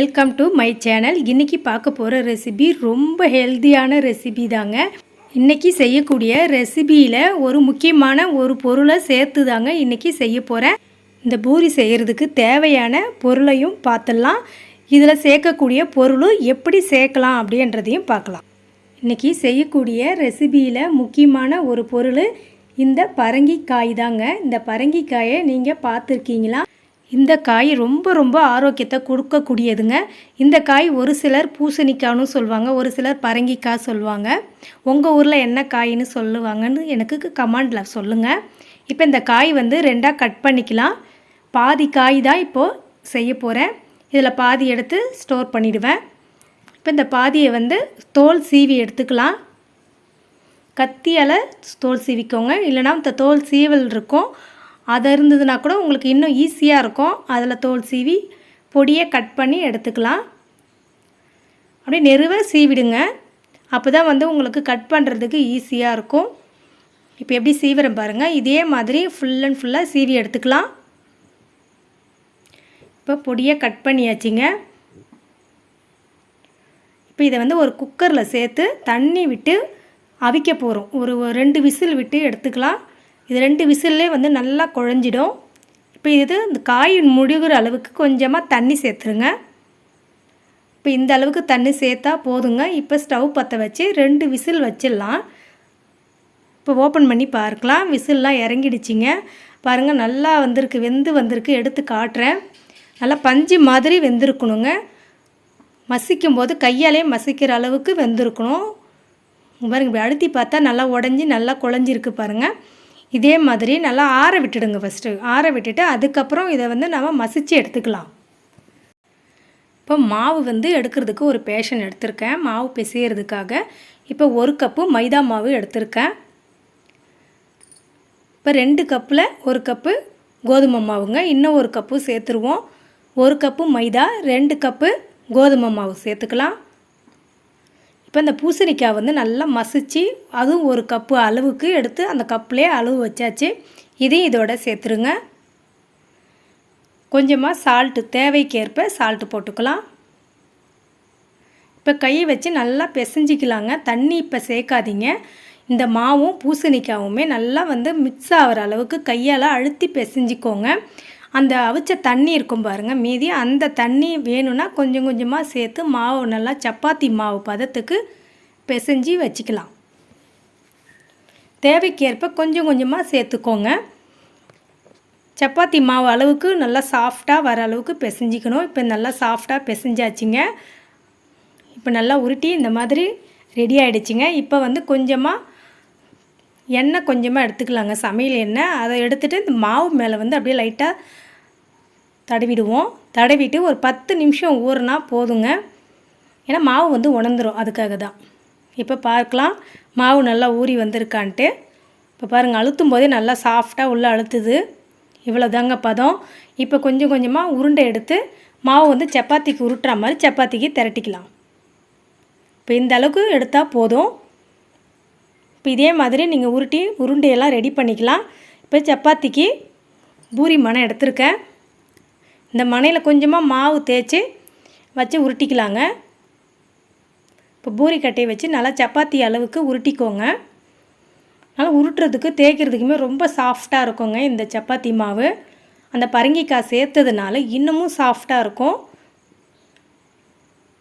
Welcome to my channel இன்றைக்கி பார்க்க போகிற ரெசிபி ரொம்ப ஹெல்த்தியான ரெசிபி தாங்க. இன்றைக்கி செய்யக்கூடிய ரெசிபியில் ஒரு முக்கியமான ஒரு பொருளை சேர்த்து தாங்க இன்றைக்கி செய்ய போகிறேன் இந்த பூரி செய்கிறதுக்கு தேவையான பொருளையும் பார்த்துடலாம். இதில் சேர்க்கக்கூடிய பொருளும் எப்படி சேர்க்கலாம் அப்படின்றதையும் பார்க்கலாம். இன்றைக்கி செய்யக்கூடிய ரெசிபியில் முக்கியமான ஒரு பொருள் இந்த பரங்கிக்காய் தாங்க. இந்த பரங்கிக்காயை நீங்கள் பார்த்துருக்கீங்களா? இந்த காய் ரொம்ப ரொம்ப ஆரோக்கியத்தை கொடுக்கக்கூடியதுங்க. இந்த காய் ஒரு சிலர் பூசணிக்காய்னு சொல்லுவாங்க ஒரு சிலர் பரங்கிக்காய் சொல்லுவாங்க உங்கள் ஊரில் என்ன காயின்னு சொல்லுவாங்கன்னு எனக்கு கமாண்டில் சொல்லுங்கள் இப்போ இந்த காய் வந்து ரெண்டாக கட் பண்ணிக்கலாம். பாதி காய் தான் இப்போது செய்ய போகிறேன் இதில் பாதி எடுத்து ஸ்டோர் பண்ணிவிடுவேன் இப்போ இந்த பாதியை வந்து தோல் சீவி எடுத்துக்கலாம். கத்தியால் தோல் சீவிக்கோங்க. இல்லைனா இந்த தோல் சீவல் இருக்கும். அது இருந்ததுன்னா கூட உங்களுக்கு இன்னும் ஈஸியாக இருக்கும். அதில் தோல் சீவி பொடியை கட் பண்ணி எடுத்துக்கலாம். அப்படியே நெருவ சீவிடுங்க. அப்போ தான் வந்து உங்களுக்கு கட் பண்ணுறதுக்கு ஈஸியாக இருக்கும். இப்போ எப்படி சீவிரம் பாருங்கள் இதே மாதிரி ஃபுல் அண்ட் ஃபுல்லாக சீவி எடுத்துக்கலாம். இப்போ பொடியை கட் பண்ணியாச்சுங்க. இப்போ இதை வந்து ஒரு குக்கரில் சேர்த்து தண்ணி விட்டு அவிக்க போகிறோம் ஒரு ரெண்டு விசில் விட்டு எடுத்துக்கலாம். இது ரெண்டு விசில்லே வந்து நல்லா குழஞ்சிடும். இப்போ இது இந்த காய் முடிகிற அளவுக்கு கொஞ்சமாக தண்ணி சேர்த்துருங்க. இப்போ இந்த அளவுக்கு தண்ணி சேர்த்தா போதுங்க. இப்போ ஸ்டவ் பற்ற வச்சு ரெண்டு விசில் வச்சிடலாம். இப்போ ஓப்பன் பண்ணி பார்க்கலாம். விசில்லாம் இறங்கிடுச்சிங்க. பாருங்கள் நல்லா வந்திருக்கு வெந்து வந்திருக்கு. எடுத்து காட்டுறேன். நல்லா பஞ்சு மாதிரி வெந்திருக்கணுங்க. மசிக்கும் போது கையாலே மசிக்கிற அளவுக்கு வெந்திருக்கணும். பாருங்கள் இப்படி அழுத்தி பார்த்தா நல்லா உடஞ்சி நல்லா குழஞ்சிருக்கு பாருங்கள் இதே மாதிரி நல்லா ஆற விட்டுடுங்க ஃபஸ்ட்டு ஆற விட்டுட்டு அதுக்கப்புறம் இதை வந்து நம்ம மசித்து எடுத்துக்கலாம். இப்போ மாவு வந்து எடுக்கிறதுக்கு ஒரு பேஷன் எடுத்திருக்கேன். மாவு பிசையிறதுக்காக. இப்போ ஒரு கப்பு மைதா மாவு எடுத்திருக்கேன். இப்போ ரெண்டு கப்பில் ஒரு கப்பு கோதுமை மாவுங்க. இன்னும் ஒரு கப்பு சேர்த்துருவோம். ஒரு கப்பு மைதா ரெண்டு கப்பு கோதுமை மாவு சேர்த்துக்கலாம். இப்போ இந்த பூசணிக்காய் வந்து நல்லா மசித்து அதுவும் ஒரு கப்பு அளவுக்கு எடுத்து அந்த கப்புலேயே அளவு வச்சாச்சு. இதையும் இதோட சேர்த்துருங்க. கொஞ்சமாக சால்ட்டு தேவைக்கேற்ப சால்ட்டு போட்டுக்கலாம். இப்போ கையை வச்சு நல்லா பிசைஞ்சிக்கலாங்க. தண்ணி இப்போ சேர்க்காதீங்க. இந்த மாவும் பூசணிக்காவுமே நல்லா வந்து மிக்ஸ் ஆகிற அளவுக்கு கையால் அழுத்தி பிசைஞ்சிக்கோங்க. அந்த அவிச்ச தண்ணி இருக்கும் பாருங்கள் மீதி அந்த தண்ணி வேணும்னா கொஞ்சம் கொஞ்சமாக சேர்த்து மாவு நல்லா சப்பாத்தி மாவு பதத்துக்கு பிசைஞ்சி வச்சுக்கலாம். தேவைக்கேற்ப கொஞ்சம் கொஞ்சமாக சேர்த்துக்கோங்க. சப்பாத்தி மாவு அளவுக்கு நல்லா சாஃப்டாக வர அளவுக்கு பிசைஞ்சிக்கணும். இப்போ நல்லா சாஃப்டாக பிசைஞ்சாச்சுங்க. இப்போ நல்லா உருட்டி இந்த மாதிரி ரெடி ஆகிடுச்சிங்க இப்போ வந்து கொஞ்சமாக எண்ணெய் கொஞ்சமாக எடுத்துக்கலாங்க. சமையல் எண்ணெய். அதை எடுத்துகிட்டு இந்த மாவு மேலே வந்து அப்படியே லைட்டாக தடவிடுவோம். தடவிட்டு ஒரு பத்து நிமிஷம் ஊறுனா போதுங்க. ஏன்னா மாவு வந்து உணர்ந்துடும் அதுக்காக தான் இப்போ பார்க்கலாம். மாவு நல்லா ஊறி வந்திருக்கான்ட்டு. இப்போ பாருங்கள் அழுத்தும் போதே நல்லா சாஃப்டாக உள்ளே அழுத்துது. இவ்வளோ தாங்க பதம். இப்போ கொஞ்சம் கொஞ்சமாக உருண்டை எடுத்து மாவு வந்து சப்பாத்திக்கு உருட்டுற மாதிரி சப்பாத்திக்கு திரட்டிக்கலாம். இப்போ இந்த அளவுக்கு எடுத்தால் போதும். இப்போ இதே மாதிரி நீங்கள் உருட்டி உருண்டையெல்லாம் ரெடி பண்ணிக்கலாம். இப்போ சப்பாத்திக்கு பூரி மனை எடுத்திருக்கேன். இந்த மனையில் கொஞ்சமாக மாவு தேய்ச்சி வச்சு உருட்டிக்கலாங்க. இப்போ பூரி கட்டையை வச்சு நல்லா சப்பாத்தி அளவுக்கு உருட்டிக்கோங்க. நல்லா உருட்டுறதுக்கு தேய்க்கிறதுக்குமே ரொம்ப சாஃப்டாக இருக்குங்க இந்த சப்பாத்தி மாவு. அந்த பரங்கிக்காய் சேர்த்ததுனால இன்னமும் சாஃப்டாக இருக்கும்.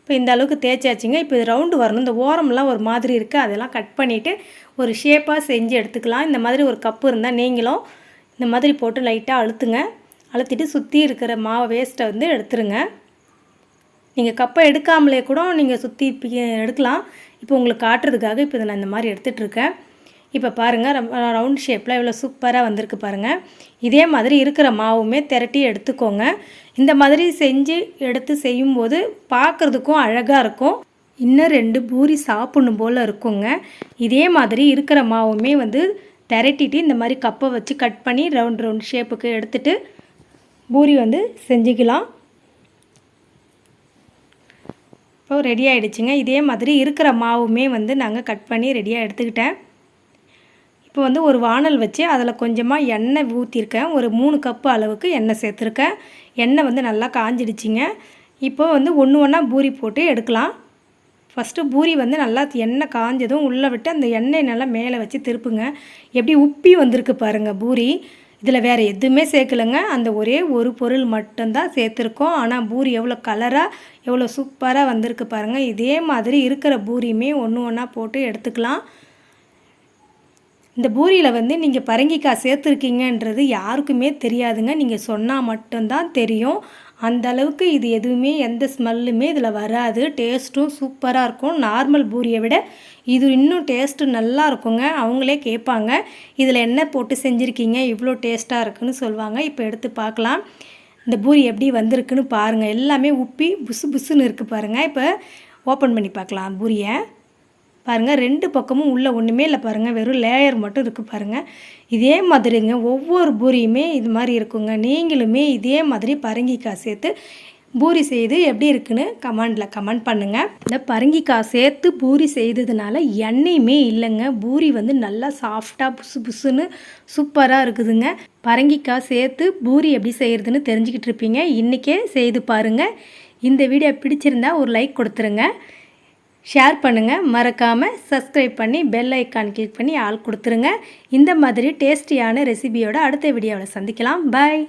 இப்போ இந்த அளவுக்கு தேய்ச்சாச்சுங்க. இப்போ இது ரவுண்டு வரணும். இந்த ஓரம்லாம் ஒரு மாதிரி இருக்குது அதெல்லாம் கட் பண்ணிவிட்டு ஒரு ஷேப்பாக செஞ்சு எடுத்துக்கலாம். இந்த மாதிரி ஒரு கப்பு இருந்தால் நீங்களும் இந்த மாதிரி போட்டு லைட்டாக அழுத்துங்க. அழுத்திட்டு சுற்றி இருக்கிற மாவு வேஸ்ட்டை வந்து எடுத்துருங்க. நீங்கள் கப்பை எடுக்காமலே கூட நீங்கள் சுற்றி எடுக்கலாம். இப்போ உங்களுக்கு காட்டுறதுக்காக இப்போ இதை நான் இந்த மாதிரி எடுத்துகிட்ருக்கேன் இப்போ பாருங்கள் ரவுண்ட் ஷேப்பில் இவ்வளோ சூப்பராக வந்திருக்கு பாருங்கள் இதே மாதிரி இருக்கிற மாவுமே திரட்டி எடுத்துக்கோங்க. இந்த மாதிரி செஞ்சு எடுத்து செய்யும்போது பார்க்குறதுக்கும் அழகாக இருக்கும். இன்னும் ரெண்டு பூரி சாப்பிடணும் போல் இருக்குங்க. இதே மாதிரி இருக்கிற மாவுமே வந்து திரட்டிட்டு இந்த மாதிரி கப்பை வச்சு கட் பண்ணி ரவுண்ட் ரவுண்ட் ஷேப்புக்கு எடுத்துகிட்டு பூரி வந்து செஞ்சுக்கலாம். இப்போ ரெடி ஆகிடுச்சிங்க இதே மாதிரி இருக்கிற மாவுமே வந்து நாங்கள் கட் பண்ணி ரெடியாக எடுத்துக்கிட்டேன். இப்போ வந்து ஒரு வானல் வச்சு அதில் கொஞ்சமாக எண்ணெய் ஊற்றிருக்கேன் ஒரு மூணு கப்பு அளவுக்கு எண்ணெய் சேர்த்துருக்கேன். எண்ணெய் வந்து நல்லா காஞ்சிடுச்சிங்க. இப்போ வந்து ஒன்று ஒன்றா பூரி போட்டு எடுக்கலாம். ஃபஸ்ட்டு பூரி வந்து நல்லா எண்ணெய் காஞ்சதும் உள்ளே விட்டு அந்த எண்ணெய் நல்லா மேலே வச்சு திருப்புங்க. எப்படி உப்பி வந்திருக்கு பாருங்கள் பூரி. இதில் வேறு எதுவுமே சேர்க்கலைங்க. அந்த ஒரே ஒரு பொருள் மட்டும்தான் சேர்த்துருக்கோம். ஆனால் பூரி எவ்வளோ கலராக எவ்வளோ சூப்பராக வந்திருக்கு பாருங்கள் இதே மாதிரி இருக்கிற பூரியுமே ஒன்று ஒன்றா போட்டு எடுத்துக்கலாம். இந்த பூரியில் வந்து நீங்கள் பரங்கிக்காய் சேர்த்துருக்கீங்கன்றது யாருக்குமே தெரியாதுங்க. நீங்கள் சொன்னால் மட்டும்தான் தெரியும். அந்த அளவுக்கு இது எதுவுமே எந்த ஸ்மெல்லுமே இதில் வராது. டேஸ்ட்டும் சூப்பராக இருக்கும். நார்மல் பூரியை விட இது இன்னும் டேஸ்ட்டு நல்லா இருக்குங்க. அவங்களே கேட்பாங்க. இதில் என்ன போட்டு செஞ்சுருக்கீங்க? இவ்வளோ டேஸ்ட்டாக இருக்குன்னு சொல்லுவாங்க இப்போ எடுத்து பார்க்கலாம். இந்த பூரி எப்படி வந்திருக்குன்னு பாருங்கள் எல்லாமே உப்பி புசு புசுன்னு இருக்குது பாருங்கள் இப்போ ஓப்பன் பண்ணி பார்க்கலாம் பூரியை. பாருங்கள் ரெண்டு பக்கமும் உள்ளே ஒன்றுமே இல்லை பாருங்கள் வெறும் லேயர் மட்டும் இருக்குது பாருங்கள் இதே மாதிரிங்க ஒவ்வொரு பூரியுமே இது மாதிரி இருக்குங்க. நீங்களுமே இதே மாதிரி பரங்கிக்காய் சேர்த்து பூரி செய்து எப்படி இருக்குன்னு கமெண்டில் கமெண்ட் பண்ணுங்கள் இந்த பரங்கிக்காய் சேர்த்து பூரி செய்ததுனால எண்ணெயுமே இல்லைங்க. பூரி வந்து நல்லா சாஃப்டாக புசு புசுன்னு சூப்பராக இருக்குதுங்க. பரங்கிக்காய் சேர்த்து பூரி எப்படி செய்கிறதுன்னு தெரிஞ்சுக்கிட்டு இருப்பீங்க. இன்றைக்கே செய்து பாருங்கள் இந்த வீடியோ பிடிச்சிருந்தா ஒரு லைக் கொடுத்துருங்க. ஷேர் பண்ணுங்கள் மறக்காமல் சப்ஸ்கிரைப் பண்ணி பெல் ஐக்கான் கிளிக் பண்ணி ஆள் கொடுத்துருங்க. இந்த மாதிரி டேஸ்டியான ரெசிபியோட அடுத்த வீடியோவில் சந்திக்கலாம். பாய்